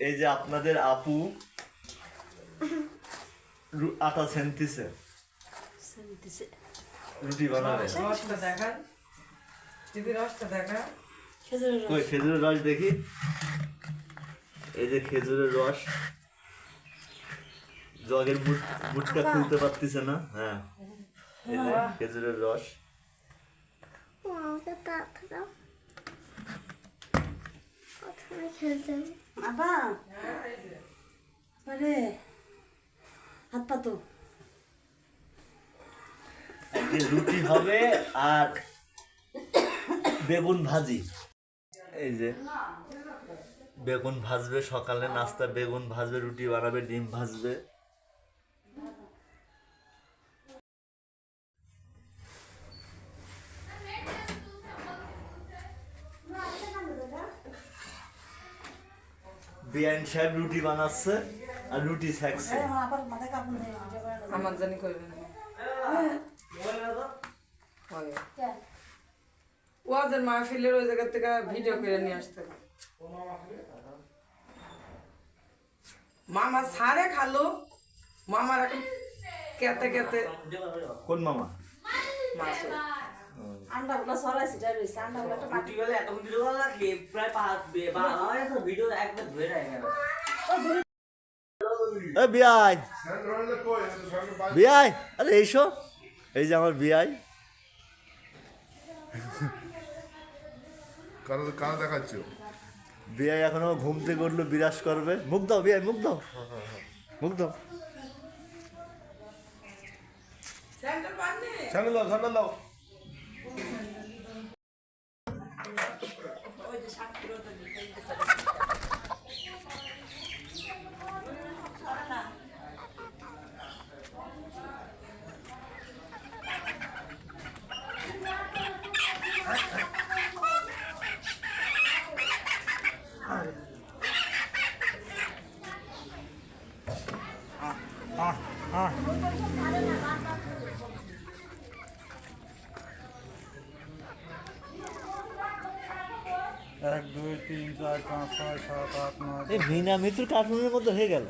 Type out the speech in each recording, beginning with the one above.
এই যে আপনাদের আপু আটা সেন্তিছে। রুটি বানাবে। রসটা দেখান। দিদি রসটা দেখা কই খেজুরের রস দেখি? এই যে খেজুরের রস। জগের মুট মুটটা খুলতে পারতেছে না? হ্যাঁ। এই যে খেজুরের রস। খেলতে রুটি হবে আর বেগুন ভাজি। এই যে, বেগুন ভাজবে সকালে নাস্তা বেগুন ভাজবে, রুটি বানাবে, ডিম ভাজবে। বিআইন সাহেব রুটি বানাচ্ছে আর রুটি না আমার জানি করবে না ওয়াজের মাহফিলের ওই জায়গা থেকে ভিডিও করে নিয়ে আসতে। মামা সারে খালো। মামার এখন কেতে কেতে কোন মামা? মাছ আন্ডা গুলো সরাই সিটা রয়েছে আন্ডা গুলো একটা মাটি ভিডিও এত ভিডিও লাগে প্রায় পাঁচ বে- বা আমার ভিডিও একবার ধরে রাখে না এ বিআই। বিআই আরে এইসো এই যে আমার বিআই। কারও কারও দেখাচ্ছ বিআই এখনও ঘুম থেকে উঠল বিরাজ করবে। মুখ দাও বিআই মুখ দাও। মুখ দাও। স্যান্ডেল দাও স্যান্ডেল দাও। এক দুই তিন চার পাঁচ ছয় সাত আট নয় এই ভিনা মিত্র কার্টুনের মধ্যে হয়ে গেল।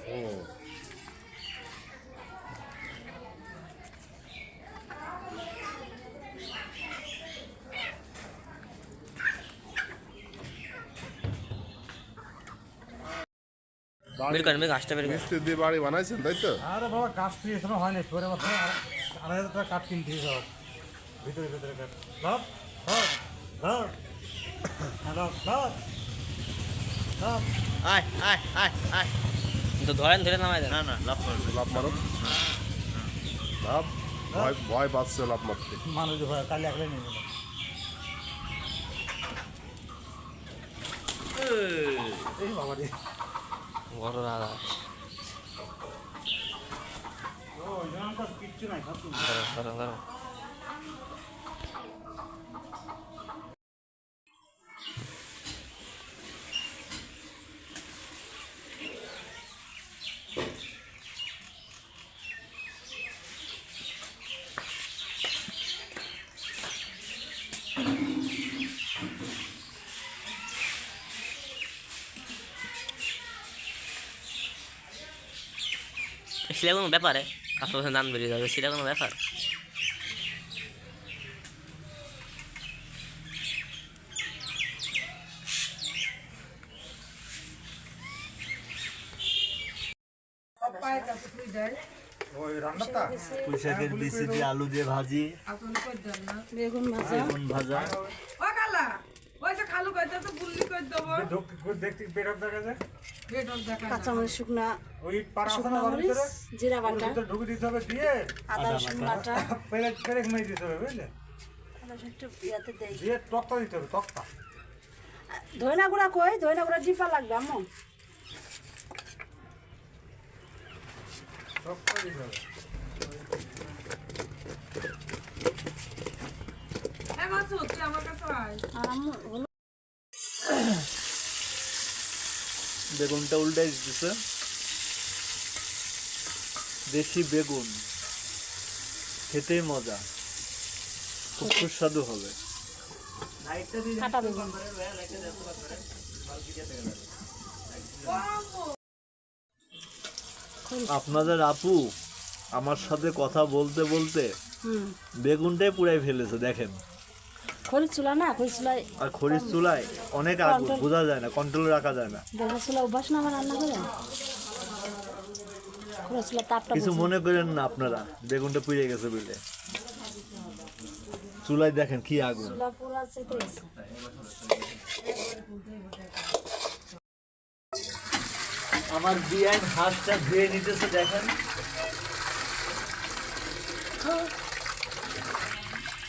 বের করেন বের গাছটা বের করেন মিস্ত্রি দিয়ে বাড়ি বানাইছেন তাই তো? আরে বাবা কাঠ দিয়ে এখনও হয়নি পরে বছর আড়াই হাজার টাকা কাঠ কিনতে সব ভিতরে ভিতরে কাঠ। লাভ লাভ লাভ হ্যাঁ, লাভ লাভ লাভ আয় আয় আয় আয়। তো ধরেন ধরে নামাই দেন। না না লাভ করবে লাভ মারো। লাভ ভয় ভয় পাচ্ছে লাভ মারতে। মানুষ ভয় কালি একলাই নিয়ে এই বাবা রে। বড় দাদা ধরো ধরো ধরো সেটা কোনো ব্যাপারে? পাঁচ বছর দাম বেরিয়ে যাবে সেটা কোনো ব্যাপার? বিচি দিয়ে আলু দিয়ে ভাজি বেগুন ভাজা। বেগুন ভাজা। ও খালা ওই যে খালু তো বুল্লি কই দেবো। দেখতে বেরোক দেখা যায়। কাঁচামরিচ শুকনা ওই পাড়া শুকনা মরিচ জিরা বাটা। ঢুকে দিতে হবে দিয়ে আদা রসুন বাটা। ধইনা গুঁড়া কই? ধইনা গুঁড়া জিপা লাগবে আম্মু। টকটা দিতে হবে। হ্যাঁ আমার কাছে আয়। আর আম্মু বেগুনটা উল্টে দিতেছে। দেশি বেগুন। খেতেই মজা। খুব সুস্বাদু হবে। আপনাদের আপু আমার সাথে কথা বলতে বলতে বেগুনটাই পুরাই ফেলেছে দেখেন। খরিদ চুলা না খরিদ চুলায় আর খরির চুলায় অনেক আগুন বোঝা যায় না কন্ট্রোলে রাখা যায় না। খরিদ চুলা অভ্যাস না আমার রান্না করে খরিদ চুলা তাপটা কিছু মনে করেন না আপনারা বেগুনটা পুড়ে গেছে বলে। চুলায় দেখেন কি আগুন। চুলা গেছে। আমার বিয়াইন হাঁসটা ধুয়ে নিতেছে দেখেন।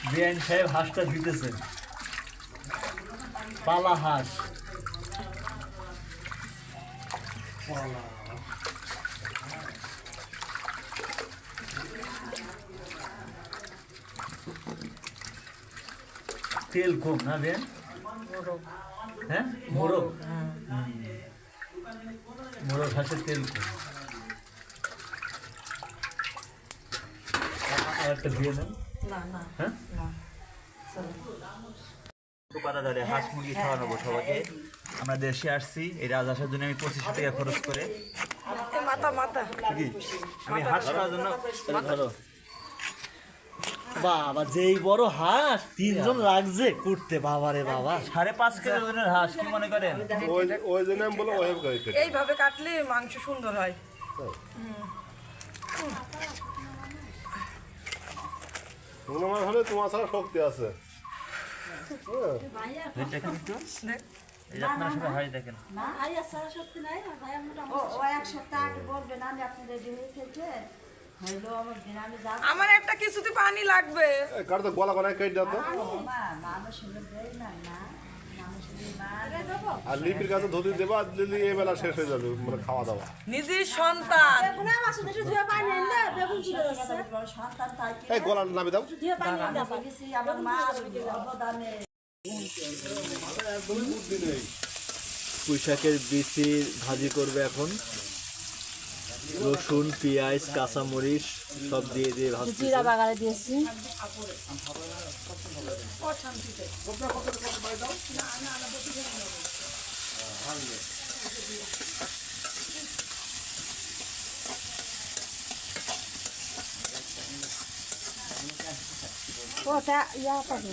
বিয়াইন সাহেব হাঁসটা দিতেছে পালা হাঁস। তেল কম না বেন হ্যাঁ? মোরগ? মোরগ হাঁসের তেল কম। আর একটা দিয়ে দেন। না না হ্যাঁ? না হাঁস মুরগি খাওয়ানো সবাইকে। আমরা দেশে আসছি এই রাজহাঁসের জন্য আমি পঁচিশশো টাকা খরচ করে। মাথা মাথা। আমি হাঁস খাওয়ার জন্য বাবা যেই বড় হাঁস তিনজন লাগছে করতে বাবা রে বাবা। সাড়ে পাঁচ কেজি ওজনের হাঁস কি মনে করেন? ওই জন্য আমি বলে এইভাবে কাটলে মাংস সুন্দর হয়। মনে হলে তোমার ছাড়া শক্তি আছে। আমরা ও ও এক সপ্তাহ আগে বলবে না আমি আপনি রেডি থেকে আমার দিন আমি যাব। আমার একটা কিছুতে পানি লাগবে। কার তো গলা গলায় কেটে না মা। আর লিপির কাছে ধুতি দেবা দিলি এই বেলা শেষ হয়ে যাবে মানে খাওয়া দাওয়া। নিজের সন্তান। এই গলা নামে দাও। পুঁইশাকের বিচি ভাজি করবে এখন। রসুন পেঁয়াজ কাঁচামরিচ সব দিয়ে দিয়ে ভাজতেছে। জিরা বাগারে দিয়েছি। ওটা ইয়া পাবে।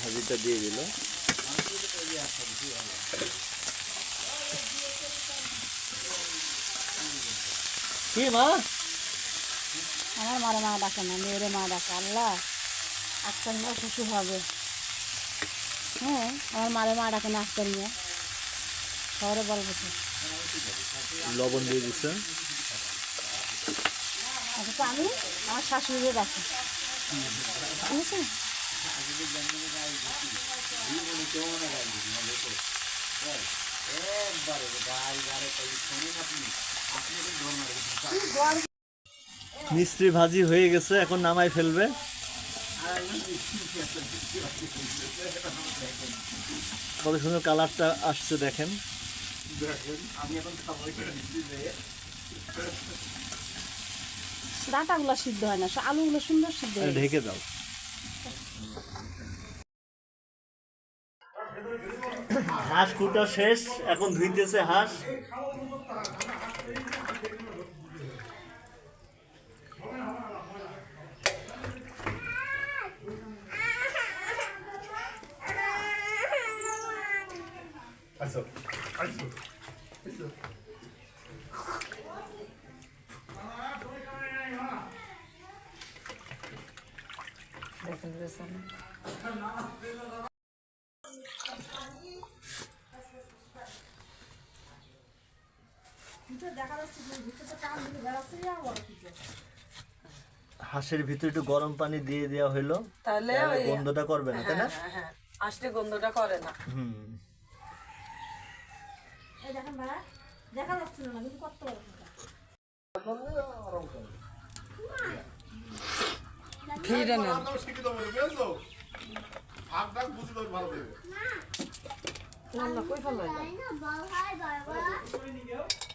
ভাজিটা দিয়ে দিল। কি মা? আমার মারে মা ডাকে না মেয়েরে মা ডাকে আল্লাহ। আজকাল না শ্বশুর হবে। হ্যাঁ আমার মারে মা ডাকে না আজকাল নিয়ে শহরে বলব তো লবণ দিয়ে দিচ্ছে অথচ আমি আমার শাশুড়িরে ডাকি। বুঝেছি মিস্ত্রি ভাজি হয়ে গেছে এখন নামাই ফেলবে। কত সুন্দর কালারটা আসছে দেখেন। ডাটাগুলো সিদ্ধ হয় না আলুগুলো সুন্দর সিদ্ধ হয় ঢেকে দাও। হাঁস কুটা শেষ এখন ধুইতেছে হাঁস। হাঁসের ভিতরে একটু গরম পানি দিয়ে দেওয়া হলো তাহলে গন্ধটা করবে না তাই না? হ্যাঁ হ্যাঁ আসলে গন্ধটা করে না। হুম। দেখেন ভাই দেখা যাচ্ছে না কিন্তু কত ফিরে না না কই ফেলো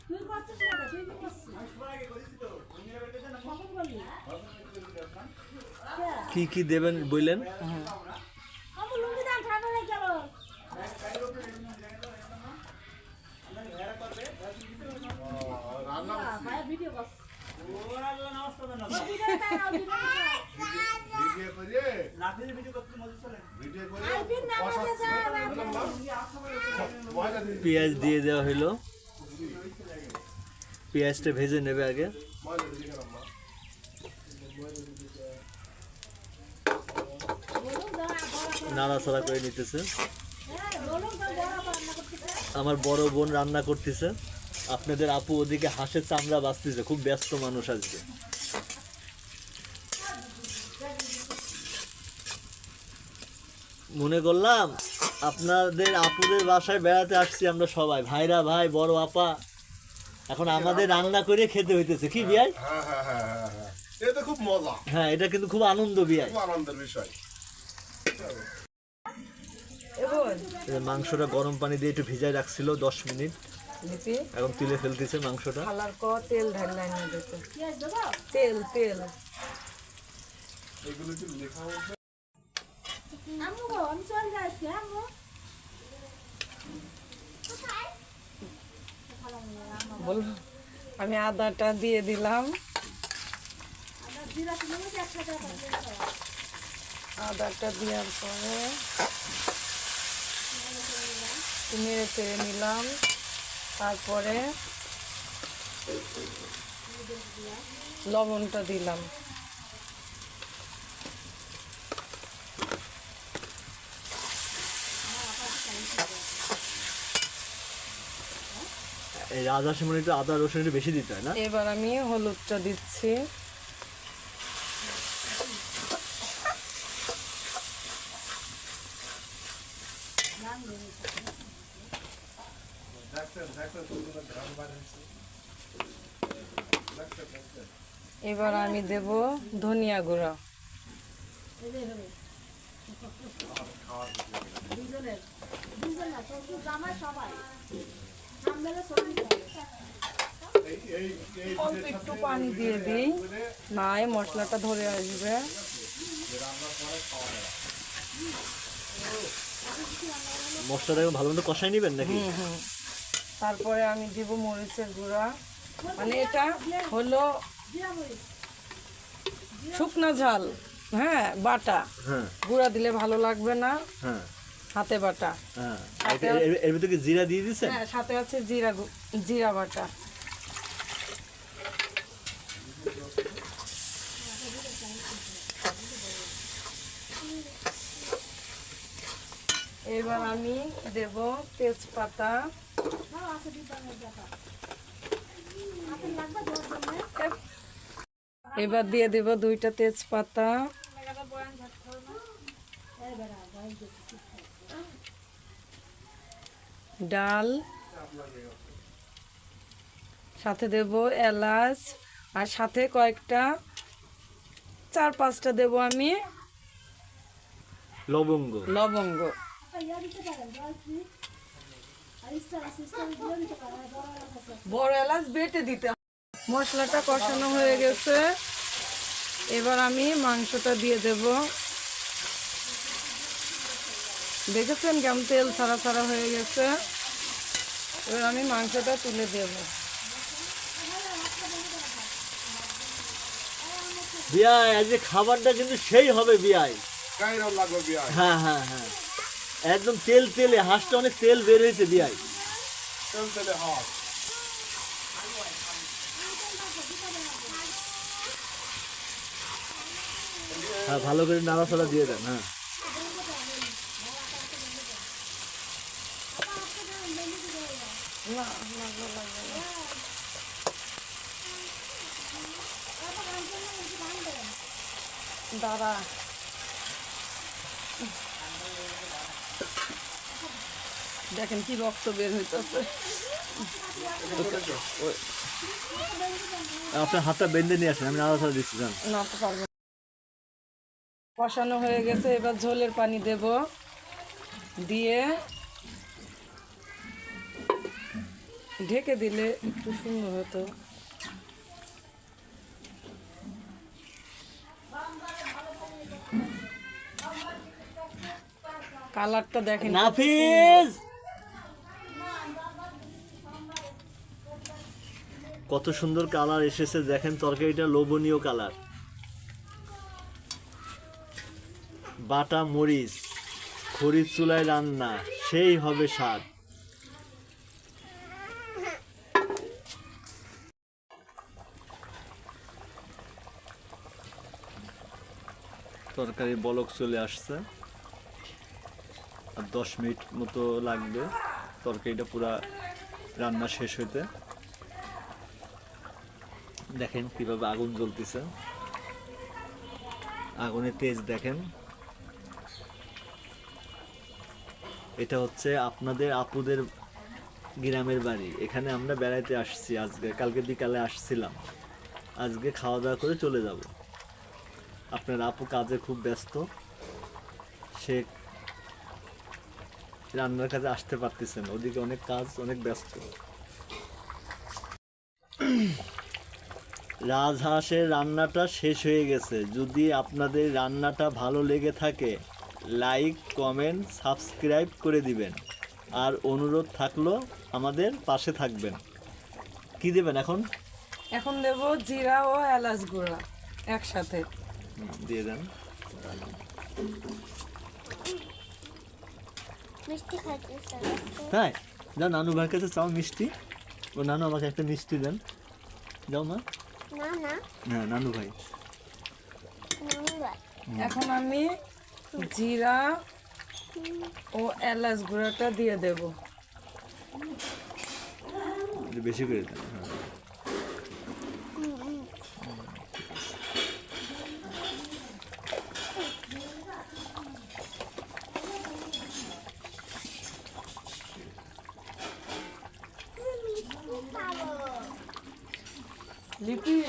তুই করছিস কি কি দেবেন বললেন? পেঁয়াজ দিয়ে দেওয়া হলো। পেঁয়াজটা ভেজে নেবে আগে। নাড়াচাড়া করে নিতেছে। আমার বড় বোন রান্না করতেছে। আপনাদের আপু ওদিকে হাঁসের চামড়া বাঁচতেছে, খুব ব্যস্ত মানুষ আজকে। মনে করলাম আপনাদের আপুদের বাসায় বেড়াতে আসছি আমরা সবাই। ভাইরা ভাই, বড় আপা। এখন আমাদের রান্না করে খেতে হইতেছে। কি বিয়াই? হ্যাঁ হ্যাঁ হ্যাঁ এটা খুব মজা। হ্যাঁ এটা কিন্তু খুব আনন্দ বিয়াই। খুব আনন্দের বিষয়। মাংসটা গরম পানি দিয়ে একটু ভিজাই রাখছিল দশ মিনিট। এখন তুলে ফেলতেছে মাংসটা। তেল ঢাললাই না দিতে তেল তেল। এগুলো কি লেখা হচ্ছে আম্মু গো, আমি চলে যাচ্ছি আম্মু কোথায় বল। আমি আদাটা দিয়ে দিলাম। আদাটা দেওয়ার পরে নেড়ে চেড়ে নিলাম। তারপরে লবণটা দিলাম। এই আদা একটু আদা রসুন একটু বেশি দিতে হয় না? এবার আমি হলুদটা দিচ্ছি। এবার আমি দেব ধনিয়া গুঁড়া। সবাই অল্প একটু পানি দিয়ে দিই। না এই মশলাটা ধরে আসবে। মশলাটা ভালো মতো কষাই নেবেন নাকি? তারপরে আমি দিব মরিচের গুঁড়া। মানে এটা হলো শুকনা ঝাল হ্যাঁ বাটা। হ্যাঁ। গুঁড়া দিলে ভালো লাগবে না। হ্যাঁ। হাতে বাটা। হ্যাঁ এর- ভিতরে কি জিরা দিয়ে দিচ্ছেন হ্যাঁ সাথে আছে জিরা জিরা বাটা। এবার আমি দেব তেজপাতা। এবার দিয়ে দেব দুইটা তেজপাতা। ডাল। সাথে দেব এলাচ। আর সাথে কয়েকটা চার পাঁচটা দেব আমি লবঙ্গ। লবঙ্গ। বড় এলাচ বেটে দিতে। মশলাটা কষানো হয়ে গেছে। এবার আমি মাংসটা দিয়ে দেব। দেখেছেন কেমন তেল ছাড়া ছাড়া হয়ে গেছে? এবার আমি মাংসটা তুলে দেব। বিয়াই আজকে খাবারটা কিন্তু সেই হবে বিয়াই। হ্যাঁ হ্যাঁ হ্যাঁ। একদম তেল তেলে হাঁসটা অনেক তেল বের হয়েছে বিয়াই। তেল তেলে হাত হ্যাঁ ভালো করে নাড়াচাড়া দিয়ে দেন হ্যাঁ। দাঁড়া। দেখেন কি রক্ত বের হইতেছে। আপনার হাতটা বেঁধে নিয়ে আসেন আমি নাড়াচাড়া দিচ্ছি জান না পারব কষানো হয়ে গেছে এবার ঝোলের পানি দেব। দিয়ে ঢেকে দিলে একটু সুন্দর হতো। কালারটা দেখেন নাফিজ কত সুন্দর কালার এসেছে দেখেন তরকারিটা লোভনীয় কালার। বাটা মরিচ খড়ির চুলায় রান্না সেই হবে স্বাদ। তরকারি বলক চলে আসছে। দশ মিনিট মতো লাগবে। তরকারিটা পুরা রান্না শেষ হইতে। দেখেন কীভাবে আগুন জ্বলতেছে। আগুনের তেজ দেখেন। এটা হচ্ছে আপনাদের আপুদের গ্রামের বাড়ি। এখানে আমরা বেড়াইতে আসছি আজকে। কালকে বিকালে আসছিলাম। আজকে খাওয়া দাওয়া করে চলে যাব। আপনার আপু কাজে খুব ব্যস্ত। সে রান্নার কাজে আসতে পারতেছেন ওদিকে অনেক কাজ অনেক ব্যস্ত। রাজহাঁসের রান্নাটা শেষ হয়ে গেছে। যদি আপনাদের রান্নাটা ভালো লেগে থাকে লাইক কমেন্ট সাবস্ক্রাইব করে দিবেন। আর অনুরোধ থাকল আমাদের পাশে থাকবেন। কি দেবেন এখন? এখন দেব জিরা ও এলাচ গুঁড়া একসাথে। দিয়ে দেন। মিষ্টি তাই? যাও নানু ভাইয়ের কাছে চাও মিষ্টি। ও নানু আমাকে একটা মিষ্টি দেন। যাও মা। না না। না নানু ভাই। এখন আমি জিরা ও এলাচ গুঁড়াটা দিয়ে দেব। বেশি করে দেন হ্যাঁ লিপি মিষ্টি খাবে শেষ ভাত খাবে আরিফি এখানে আরেকটা হলেই তো কাজ ডাকছো না বসেন এখানে এদিকে। বসেন বসেন ভালো বসেন হাতিয়া আছে এই রাতে সবগুলো বলবেন না ও বাড়ি বানা রাখি বসেন না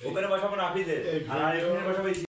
ওখানে বসাবো না আপনি আর এখানে বসাবো